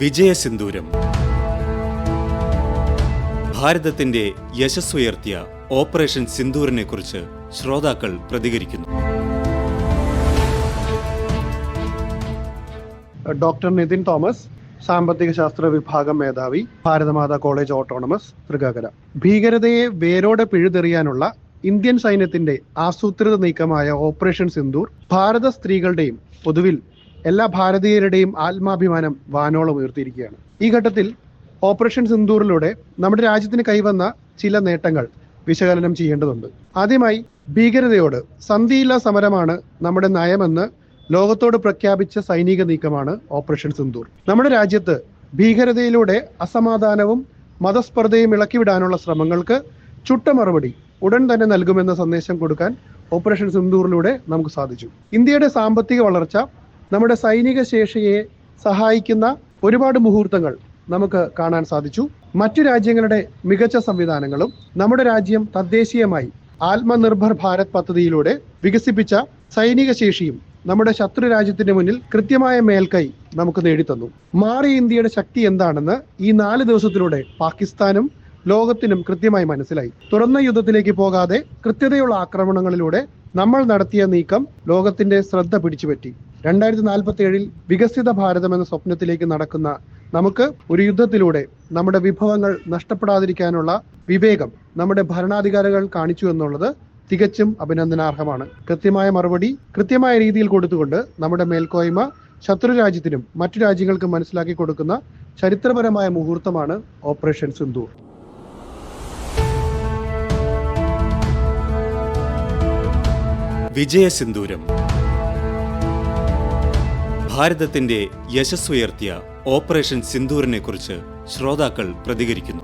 വിജയസിന്ദൂരം. ഭാരതത്തിന്റെ യശസ്സുയർത്തിയ ഓപ്പറേഷൻ സിന്ദൂറിനെ കുറിച്ച് ശ്രോതാക്കൾ പ്രതികരിക്കുന്നു. ഡോക്ടർ നിതിൻ തോമസ് സാമ്പത്തിക ശാസ്ത്ര വിഭാഗം മേധാവി ഭാരതമാതാ കോളേജ് ഓട്ടോണമസ് തൃക്കാക്കര ഭീകരതയെ വേരോടെ പിഴുതെറിയാനുള്ള ഇന്ത്യൻ സൈന്യത്തിന്റെ ആസൂത്രിത നീക്കമായ ഓപ്പറേഷൻ സിന്ദൂർ ഭാരത സ്ത്രീകളുടെയും പൊതുവിൽ എല്ലാ ഭാരതീയരുടെയും ആത്മാഭിമാനം വാനോളം ഉയർത്തിയിരിക്കുകയാണ്. ഈ ഘട്ടത്തിൽ ഓപ്പറേഷൻ സിന്ദൂറിലൂടെ നമ്മുടെ രാജ്യത്തിന് കൈവന്ന ചില നേട്ടങ്ങൾ വിശകലനം ചെയ്യേണ്ടതുണ്ട്. ആദ്യമായി ഭീകരതയോട് സന്ധിയില്ലാ സമരമാണ് നമ്മുടെ നയമെന്ന് ലോകത്തോട് പ്രഖ്യാപിച്ച സൈനിക നീക്കമാണ് ഓപ്പറേഷൻ സിന്ദൂർ. നമ്മുടെ രാജ്യത്ത് ഭീകരതയിലൂടെ അസമാധാനവും മതസ്പർദ്ധയും ഇളക്കിവിടാനുള്ള ശ്രമങ്ങൾക്ക് ചുട്ട മറുപടി ഉടൻ തന്നെ നൽകുമെന്ന സന്ദേശം കൊടുക്കാൻ ഓപ്പറേഷൻ സിന്ദൂറിലൂടെ നമുക്ക് സാധിച്ചു. ഇന്ത്യയുടെ സാമ്പത്തിക വളർച്ച നമ്മുടെ സൈനിക ശേഷിയെ സഹായിക്കുന്ന ഒരുപാട് മുഹൂർത്തങ്ങൾ നമുക്ക് കാണാൻ സാധിച്ചു. മറ്റു രാജ്യങ്ങളുടെ മികച്ച സംവിധാനങ്ങളും നമ്മുടെ രാജ്യം തദ്ദേശീയമായി ആത്മനിർഭർ ഭാരത് പദ്ധതിയിലൂടെ വികസിപ്പിച്ച സൈനിക ശേഷിയും നമ്മുടെ ശത്രു രാജ്യത്തിന് മുന്നിൽ കൃത്യമായ മേൽക്കൈ നമുക്ക് നേടിത്തന്നു. മാറി ഇന്ത്യയുടെ ശക്തി എന്താണെന്ന് ഈ നാല് ദിവസത്തിലൂടെ പാകിസ്ഥാനും ലോകത്തിനും കൃത്യമായി മനസ്സിലായി. തുറന്ന യുദ്ധത്തിലേക്ക് പോകാതെ കൃത്യതയുള്ള ആക്രമണങ്ങളിലൂടെ നമ്മൾ നടത്തിയ നീക്കം ലോകത്തിന്റെ ശ്രദ്ധ പിടിച്ചുപറ്റി. രണ്ടായിരത്തി നാൽപ്പത്തി ഏഴിൽ വികസിത ഭാരതം എന്ന സ്വപ്നത്തിലേക്ക് നടക്കുന്ന നമുക്ക് ഒരു യുദ്ധത്തിലൂടെ നമ്മുടെ വിഭവങ്ങൾ നഷ്ടപ്പെടാതിരിക്കാനുള്ള വിവേകം നമ്മുടെ ഭരണാധികാരികൾ കാണിച്ചു എന്നുള്ളത് തികച്ചും അഭിനന്ദനാർഹമാണ്. കൃത്യമായ മറുപടി കൃത്യമായ രീതിയിൽ കൊടുത്തുകൊണ്ട് നമ്മുടെ മേൽക്കോയ്മ ശത്രു രാജ്യത്തിനും മറ്റു രാജ്യങ്ങൾക്കും മനസ്സിലാക്കി കൊടുക്കുന്ന ചരിത്രപരമായ മുഹൂർത്തമാണ് ഓപ്പറേഷൻ സിന്ദൂർ വിജയസിന്ദൂരം ഭാരതത്തിന്റെ യശസ്സുയർത്തിയ ഓപ്പറേഷൻ സിന്ദൂറിനെക്കുറിച്ച് ശ്രോതാക്കൾ പ്രതികരിക്കുന്നു.